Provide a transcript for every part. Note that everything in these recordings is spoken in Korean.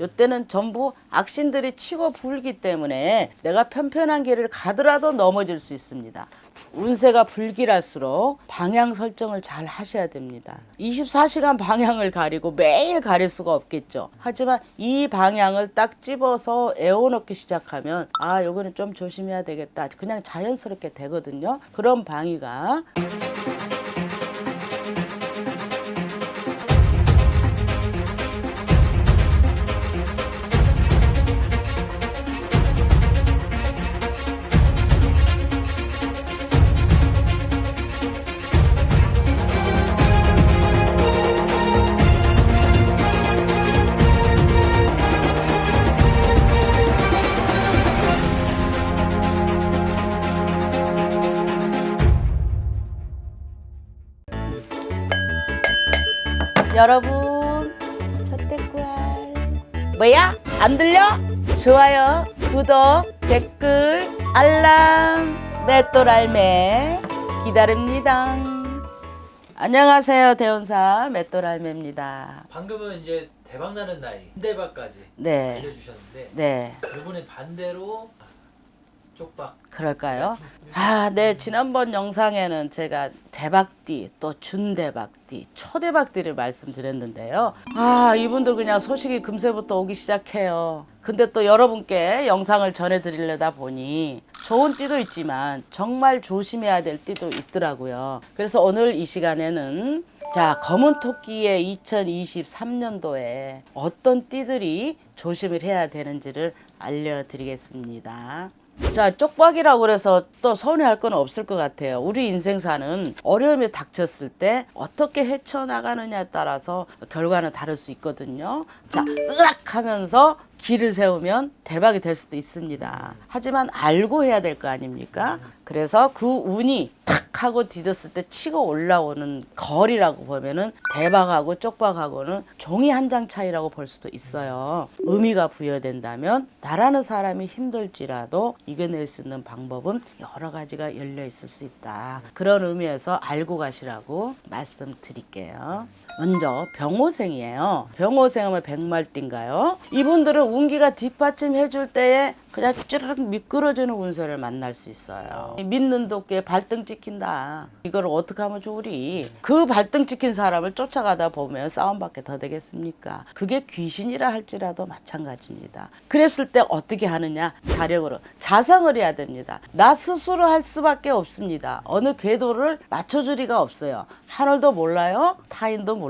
요때는 전부 악신들이 치고 불기 때문에 내가 편편한 길을 가더라도 넘어질 수 있습니다. 운세가 불길할수록 방향 설정을 잘 하셔야 됩니다. 24시간 방향을 가리고 매일 가릴 수가 없겠죠. 하지만 이 방향을 딱 집어서 애워넣기 시작하면 아, 요거는 좀 조심해야 되겠다. 그냥 자연스럽게 되거든요. 그런 방위가 여러분 첫대꾸알. 뭐야? 안 들려? 좋아요 구독 댓글 알람. 맷돌알매. 기다립니다. 안녕하세요 대원사. 맷돌알매입니다. 방금은 이제 대박 나는 나이 흔대박까지 네. 알려주셨는데 네. 이번엔 반대로 쪽박 그럴까요? 아, 네. 지난번 영상에는 제가 대박띠, 또 준대박띠, 초대박띠를 말씀드렸는데요. 아, 이분들 그냥 소식이 금세부터 오기 시작해요. 근데 또 여러분께 영상을 전해드리려다 보니 좋은 띠도 있지만 정말 조심해야 될 띠도 있더라고요. 그래서 오늘 이 시간에는 자, 검은 토끼의 2023년도에 어떤 띠들이 조심을 해야 되는지를 알려드리겠습니다. 자, 쪽박이라고 그래서 또 서운해할 건 없을 것 같아요. 우리 인생사는 어려움이 닥쳤을 때 어떻게 헤쳐나가느냐에 따라서 결과는 다를 수 있거든요. 자, 으악 하면서 길을 세우면 대박이 될 수도 있습니다. 하지만 알고 해야 될 거 아닙니까? 그래서 그 운이 탁 하고 디뎠을 때 치고 올라오는 거리라고 보면은 대박하고 쪽박하고는 종이 한 장 차이라고 볼 수도 있어요. 의미가 부여된다면 나라는 사람이 힘들지라도 이겨낼 수 있는 방법은 여러 가지가 열려 있을 수 있다. 그런 의미에서 알고 가시라고 말씀드릴게요. 먼저 병호생이에요. 병호생하면 백말띠인가요? 이분들은 운기가 뒷받침 해 줄 때에 그냥 쭈르륵 미끄러지는 운세를 만날 수 있어요. 믿는 도끼에 발등 찍힌다. 이걸 어떻게 하면 좋으리? 그 발등 찍힌 사람을 쫓아가다 보면 싸움밖에 더 되겠습니까? 그게 귀신이라 할지라도 마찬가지입니다. 그랬을 때 어떻게 하느냐? 자력으로 자성을 해야 됩니다. 나 스스로 할 수밖에 없습니다. 어느 궤도를 맞춰줄 리가 없어요. 하늘도 몰라요. 타인도 몰라요.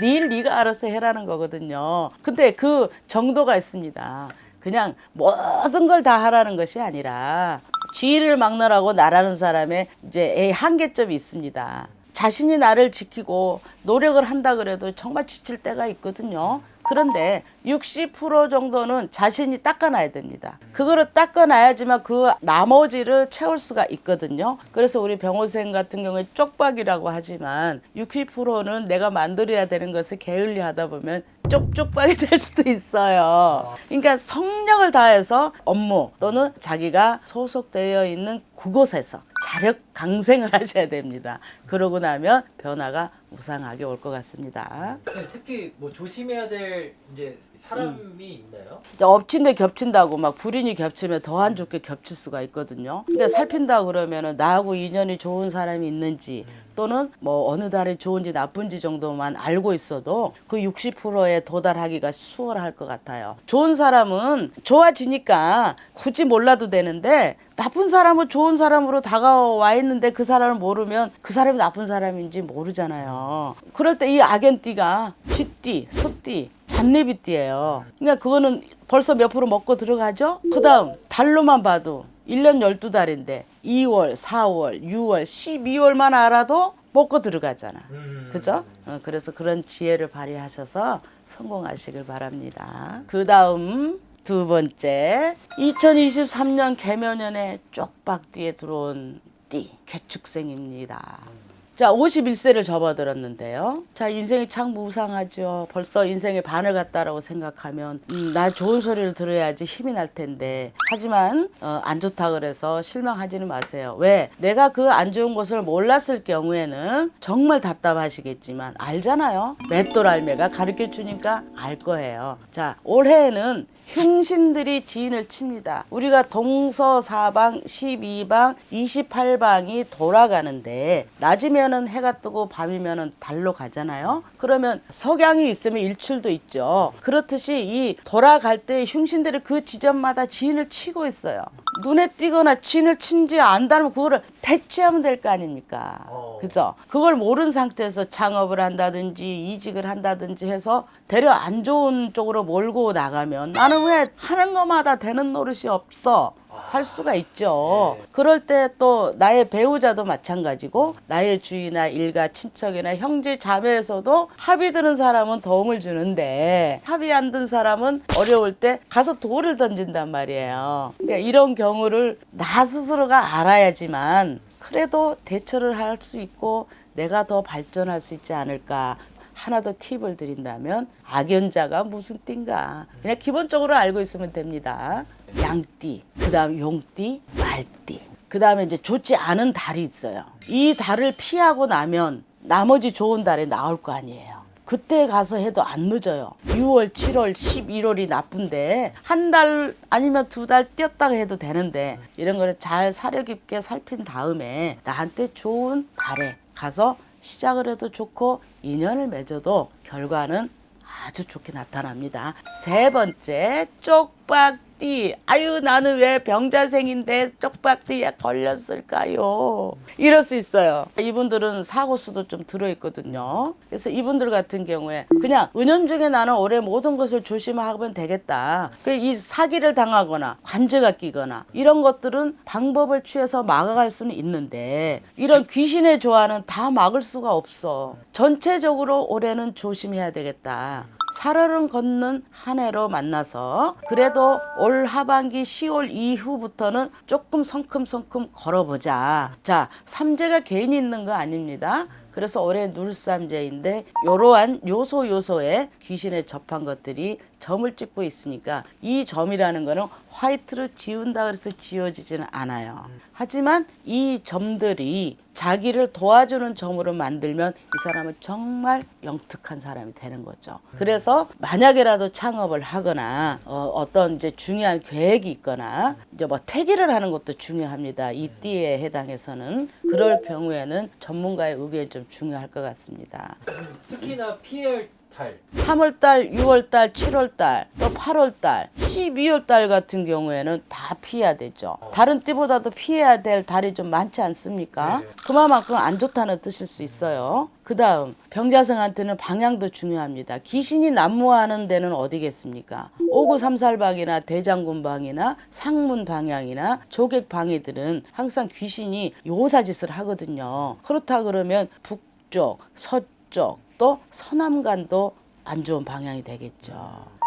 네 네가 알아서 해라는 거거든요. 근데 그 정도가 있습니다. 그냥 모든 걸 다 하라는 것이 아니라 지위를 막느라고 나라는 사람의 이제 한계점이 있습니다. 자신이 나를 지키고 노력을 한다 그래도 정말 지칠 때가 있거든요. 그런데 60% 정도는 자신이 닦아놔야 됩니다. 그거를 닦아놔야지만 그 나머지를 채울 수가 있거든요. 그래서 우리 병호생 같은 경우에 쪽박이라고 하지만 60%는 내가 만들어야 되는 것을 게을리 하다 보면 쪽쪽박이 될 수도 있어요. 그러니까 성령을 다해서 업무 또는 자기가 소속되어 있는 그곳에서 자력 강생을 하셔야 됩니다. 그러고 나면 변화가 무상하게 올 것 같습니다. 네, 특히 뭐 조심해야 될 이제 사람이 있나요? 엎친 데 겹친다고 막 불인이 겹치면 더 안 좋게 겹칠 수가 있거든요. 근데 살핀다 그러면은 나하고 인연이 좋은 사람이 있는지 또는 뭐 어느 달이 좋은지 나쁜지 정도만 알고 있어도 그 60%에 도달하기가 수월할 것 같아요. 좋은 사람은 좋아지니까 굳이 몰라도 되는데 나쁜 사람은 좋은 사람으로 다가와 있는데 그 사람을 모르면 그 사람이 나쁜 사람인지 모르잖아요. 그럴 때 이 악연띠가 쥐띠, 소띠, 잔내비띠예요. 그러니까 그거는 벌써 몇 프로 먹고 들어가죠? 그 다음 달로만 봐도 1년 12달인데 2월, 4월, 6월, 12월만 알아도 먹고 들어가잖아. 음. 그죠? 어, 그래서 그런 지혜를 발휘하셔서 성공하시길 바랍니다. 그 다음 두 번째 2023년 개묘년에 쪽박띠에 들어온 띠 개축생입니다. 자, 51세를 접어들었는데요. 자, 인생이 참 무상하죠. 벌써 인생의 반을 갔다라고 생각하면 음, 나 좋은 소리를 들어야지 힘이 날 텐데. 하지만 어, 안 좋다 그래서 실망하지는 마세요. 왜? 내가 그 안 좋은 것을 몰랐을 경우에는 정말 답답하시겠지만 알잖아요. 맷돌 알매가 가르쳐 주니까 알 거예요. 자, 올해에는 흉신들이 지인을 칩니다. 우리가 동서사방 12방 28방이 돌아가는데 낮이면은 해가 뜨고 밤이면은 달로 가잖아요. 그러면 석양이 있으면 일출도 있죠. 그렇듯이 이 돌아갈 때 흉신들이 그 지점마다 지인을 치고 있어요. 눈에 띄거나 지인을 친지 안다면 그거를 대체하면 될 거 아닙니까? 어. 그죠? 그걸 모르는 상태에서 창업을 한다든지 이직을 한다든지 해서 대려 안 좋은 쪽으로 몰고 나가면 나는 왜 하는 것마다 되는 노릇이 없어? 할 수가 있죠. 그럴 때 또 나의 배우자도 마찬가지고 나의 주위나 일가 친척이나 형제 자매에서도 합이 드는 사람은 도움을 주는데 합이 안든 사람은 어려울 때 가서 돌을 던진단 말이에요. 그러니까 이런 경우를 나 스스로가 알아야지만 그래도 대처를 할 수 있고 내가 더 발전할 수 있지 않을까. 하나 더 팁을 드린다면 악연자가 무슨 띠인가 그냥 기본적으로 알고 있으면 됩니다. 양띠, 그다음 용띠, 말띠. 그다음에 이제 좋지 않은 달이 있어요. 이 달을 피하고 나면 나머지 좋은 달이 나올 거 아니에요. 그때 가서 해도 안 늦어요. 6월, 7월, 11월이 나쁜데 한 달 아니면 두 달 뛰었다가 해도 되는데 이런 거를 잘 사려 깊게 살핀 다음에 나한테 좋은 달에 가서 시작을 해도 좋고 인연을 맺어도 결과는 아주 좋게 나타납니다. 세 번째 쪽박 띠. 아유 나는 왜 병자생인데 쪽박띠에 걸렸을까요? 이럴 수 있어요. 이분들은 사고 수도 좀 들어있거든요. 그래서 이분들 같은 경우에 그냥 은연중에 나는 올해 모든 것을 조심하면 되겠다. 그이 사기를 당하거나 관제가 끼거나 이런 것들은 방법을 취해서 막아갈 수는 있는데 이런 귀신의 조화는 다 막을 수가 없어. 전체적으로 올해는 조심해야 되겠다. 살얼음 걷는 한 해로 만나서 그래도 올 하반기 10월 이후부터는 조금 성큼성큼 걸어보자. 자, 삼재가 개인이 있는 거 아닙니다. 그래서 올해 눌삼재인데 이러한 요소 요소에 귀신에 접한 것들이 점을 찍고 있으니까 이 점이라는 거는 화이트로 지운다 그래서 지워지지는 않아요. 하지만 이 점들이 자기를 도와주는 점으로 만들면 이 사람은 정말 영특한 사람이 되는 거죠. 음. 그래서 만약에라도 창업을 하거나 어, 떤 이제 중요한 계획이 있거나 이제 뭐 태기를 하는 것도 중요합니다. 이 음. 띠에 해당해서는 그럴 경우에는 전문가의 의견이 좀 중요할 것 같습니다. 특히나 PL 8. 3월달, 6월달, 7월달, 또 8월달, 12월달 같은 경우에는 다 피해야 되죠. 어. 다른 띠보다도 피해야 될 달이 좀 많지 않습니까? 네. 그만큼 안 좋다는 뜻일 수 있어요. 그 다음 병자성한테는 방향도 중요합니다. 귀신이 난무하는 데는 어디겠습니까? 오구삼살방이나 대장군방이나 상문방향이나 조객방이들은 항상 귀신이 요사짓을 하거든요. 그렇다 그러면 북쪽, 서쪽, 또 서남간도 안 좋은 방향이 되겠죠.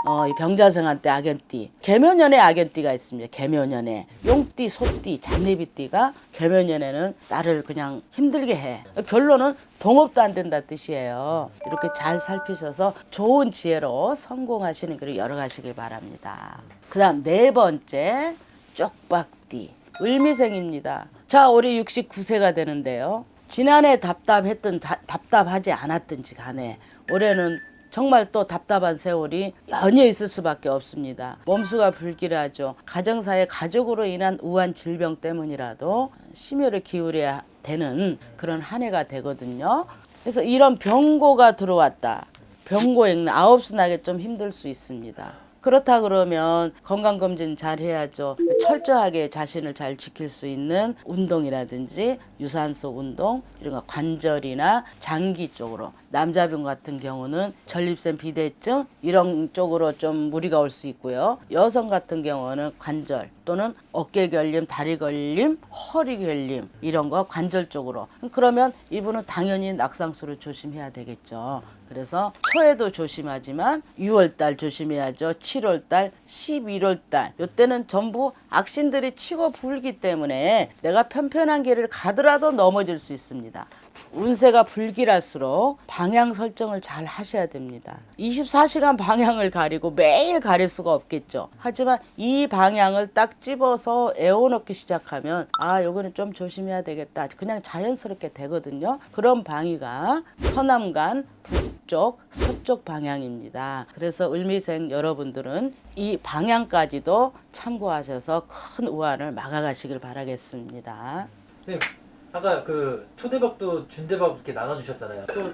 어, 이 병자생한테 악연띠, 개묘년에 악연띠가 있습니다. 개묘년에 용띠, 소띠, 잔내비띠가 개묘년에는 나를 그냥 힘들게 해. 결론은 동업도 안 된다 뜻이에요. 이렇게 잘 살피셔서 좋은 지혜로 성공하시는 길을 열어가시길 바랍니다. 그다음 네 번째 쪽박띠, 을미생입니다. 자, 올해 69세가 되는데요. 지난해 답답했던 다- 답답하지 않았든지 간에 올해는 정말 또 답답한 세월이 연이어 있을 수밖에 없습니다. 몸수가 불길하죠. 가정사에 가족으로 인한 우한 질병 때문이라도 심혈을 기울여야 되는 그런 한 해가 되거든요. 그래서 이런 병고가 들어왔다. 병고액 아홉 수 나게 좀 힘들 수 있습니다. 그렇다 그러면 건강검진 잘 해야죠. 철저하게 자신을 잘 지킬 수 있는 운동이라든지 유산소 운동, 이런 거 관절이나 장기 쪽으로 남자분 같은 경우는 전립선 비대증 이런 쪽으로 좀 무리가 올 수 있고요. 여성 같은 경우는 관절 또는 어깨 결림, 다리 결림, 허리 결림 이런 거 관절 쪽으로. 그러면 이분은 당연히 낙상수를 조심해야 되겠죠. 그래서 초에도 조심하지만 6월달 조심해야죠. 7월달, 11월달 이때는 전부 악신들이 치고 불기 때문에 내가 편편한 길을 가더라도 넘어질 수 있습니다. 운세가 불길할수록 방향 설정을 잘 하셔야 됩니다. 24시간 방향을 가리고 매일 가릴 수가 없겠죠. 하지만 이 방향을 딱 집어서 애워넣기 시작하면 아, 요거는 좀 조심해야 되겠다. 그냥 자연스럽게 되거든요. 그런 방위가 서남간 북쪽, 서쪽 방향입니다. 그래서 을미생 여러분들은 이 방향까지도 참고하셔서 큰 우환을 막아가시길 바라겠습니다. 네, 아까 그 초대박도 준대박 이렇게 나눠주셨잖아요. 또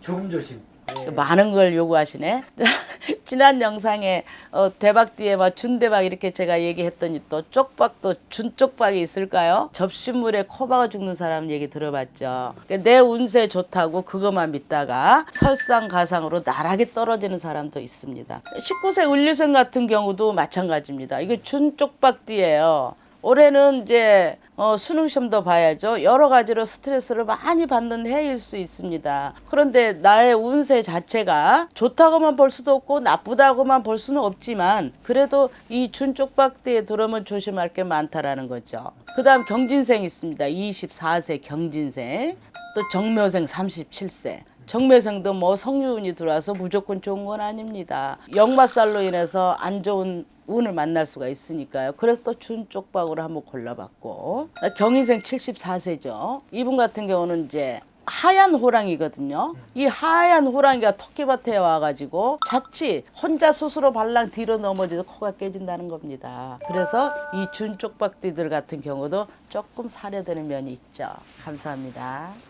조금 조심. 네. 많은 걸 요구하시네. 지난 영상에 어, 대박 뒤에 막 준대박 이렇게 제가 얘기했더니 또 쪽박도 준쪽박이 있을까요? 접시물에 코박아 죽는 사람 얘기 들어봤죠. 내 운세 좋다고 그것만 믿다가 설상가상으로 나락에 떨어지는 사람도 있습니다. 19세 을류생 같은 경우도 마찬가지입니다. 이게 준쪽박띠예요. 올해는 이제 어, 수능 시험도 봐야죠. 여러 가지로 스트레스를 많이 받는 해일 수 있습니다. 그런데 나의 운세 자체가 좋다고만 볼 수도 없고 나쁘다고만 볼 수는 없지만 그래도 이 준쪽박대에 들어오면 조심할 게 많다라는 거죠. 그다음 경진생 있습니다. 24세 경진생. 또 정묘생 37세. 정묘생도 뭐 성유운이 들어와서 무조건 좋은 건 아닙니다. 역마살로 인해서 안 좋은 운을 만날 수가 있으니까요. 그래서 또 준쪽박으로 한번 골라봤고 경인생 74세죠. 이분 같은 경우는 이제 하얀 호랑이거든요. 이 하얀 호랑이가 토끼밭에 와가지고 자칫 혼자 스스로 발랑 뒤로 넘어져서 코가 깨진다는 겁니다. 그래서 이 준쪽박띠들 같은 경우도 조금 사려되는 면이 있죠. 감사합니다.